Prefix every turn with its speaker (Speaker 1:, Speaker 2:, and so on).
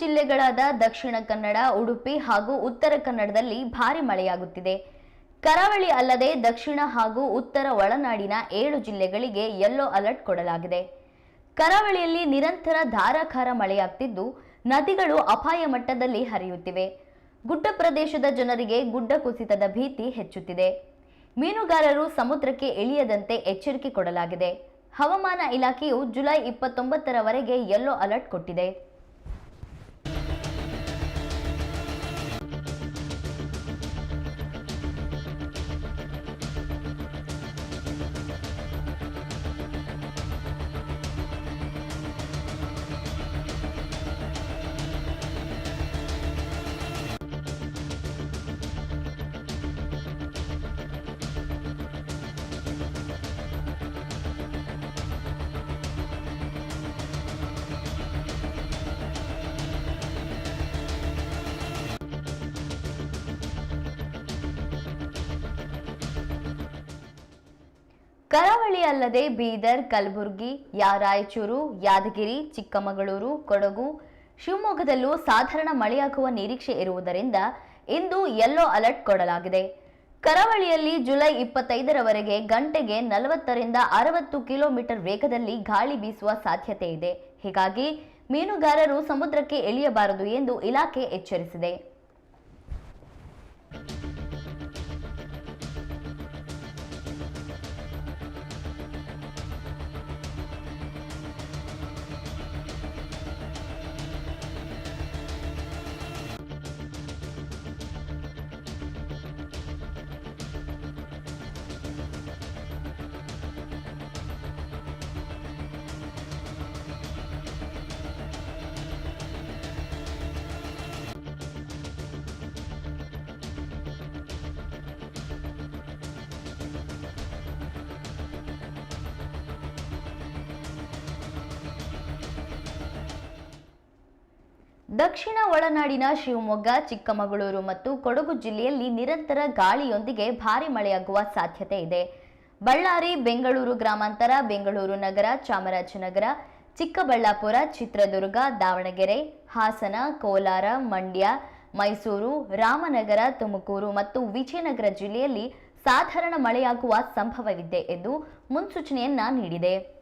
Speaker 1: ಜಿಲ್ಲೆಗಳಾದ ದಕ್ಷಿಣ ಕನ್ನಡ, ಉಡುಪಿ ಹಾಗೂ ಉತ್ತರ ಕನ್ನಡದಲ್ಲಿ ಭಾರಿ ಮಳೆಯಾಗುತ್ತಿದೆ. ಕರಾವಳಿ ಅಲ್ಲದೆ ದಕ್ಷಿಣ ಹಾಗೂ ಉತ್ತರ ಒಳನಾಡಿನ ಏಳು ಜಿಲ್ಲೆಗಳಿಗೆ ಯೆಲ್ಲೋ ಅಲರ್ಟ್ ಕೊಡಲಾಗಿದೆ. ಕರಾವಳಿಯಲ್ಲಿ ನಿರಂತರ ಧಾರಾಕಾರ ಮಳೆಯಾಗ್ತಿದ್ದು, ನದಿಗಳು ಅಪಾಯ ಮಟ್ಟದಲ್ಲಿ ಹರಿಯುತ್ತಿವೆ. ಗುಡ್ಡ ಪ್ರದೇಶದ ಜನರಿಗೆ ಗುಡ್ಡ ಕುಸಿತದ ಭೀತಿ ಹೆಚ್ಚುತ್ತಿದೆ. ಮೀನುಗಾರರು ಸಮುದ್ರಕ್ಕೆ ಇಳಿಯದಂತೆ ಎಚ್ಚರಿಕೆ ಕೊಡಲಾಗಿದೆ. ಹವಾಮಾನ ಇಲಾಖೆಯು ಜುಲೈ ಇಪ್ಪತ್ತೊಂಬತ್ತರವರೆಗೆ ಯೆಲ್ಲೋ ಅಲರ್ಟ್ ಕೊಟ್ಟಿದೆ. ಕರಾವಳಿ ಅಲ್ಲದೆ ಬೀದರ್, ಕಲಬುರಗಿ ಯಾ ರಾಯಚೂರು, ಯಾದಗಿರಿ, ಚಿಕ್ಕಮಗಳೂರು, ಕೊಡಗು, ಶಿವಮೊಗ್ಗದಲ್ಲೂ ಸಾಧಾರಣ ಮಳೆಯಾಗುವ ನಿರೀಕ್ಷೆ ಇರುವುದರಿಂದ ಇಂದು ಯೆಲ್ಲೋ ಅಲರ್ಟ್ ಕೊಡಲಾಗಿದೆ. ಕರಾವಳಿಯಲ್ಲಿ ಜುಲೈ ಇಪ್ಪತ್ತೈದರವರೆಗೆ ಗಂಟೆಗೆ ನಲವತ್ತರಿಂದ ಅರವತ್ತು ಕಿಲೋಮೀಟರ್ ವೇಗದಲ್ಲಿ ಗಾಳಿ ಬೀಸುವ ಸಾಧ್ಯತೆ ಇದೆ. ಹೀಗಾಗಿ ಮೀನುಗಾರರು ಸಮುದ್ರಕ್ಕೆ ಇಳಿಯಬಾರದು ಎಂದು ಇಲಾಖೆ ಎಚ್ಚರಿಸಿದೆ. ದಕ್ಷಿಣ ಒಳನಾಡಿನ ಶಿವಮೊಗ್ಗ, ಚಿಕ್ಕಮಗಳೂರು ಮತ್ತು ಕೊಡಗು ಜಿಲ್ಲೆಯಲ್ಲಿ ನಿರಂತರ ಗಾಳಿಯೊಂದಿಗೆ ಭಾರಿ ಮಳೆಯಾಗುವ ಸಾಧ್ಯತೆ ಇದೆ. ಬಳ್ಳಾರಿ, ಬೆಂಗಳೂರು ಗ್ರಾಮಾಂತರ, ಬೆಂಗಳೂರು ನಗರ, ಚಾಮರಾಜನಗರ, ಚಿಕ್ಕಬಳ್ಳಾಪುರ, ಚಿತ್ರದುರ್ಗ, ದಾವಣಗೆರೆ, ಹಾಸನ, ಕೋಲಾರ, ಮಂಡ್ಯ, ಮೈಸೂರು, ರಾಮನಗರ, ತುಮಕೂರು ಮತ್ತು ವಿಜಯನಗರ ಜಿಲ್ಲೆಯಲ್ಲಿ ಸಾಧಾರಣ ಮಳೆಯಾಗುವ ಸಂಭವವಿದೆ ಎಂದು ಮುನ್ಸೂಚನೆಯನ್ನ ನೀಡಿದೆ.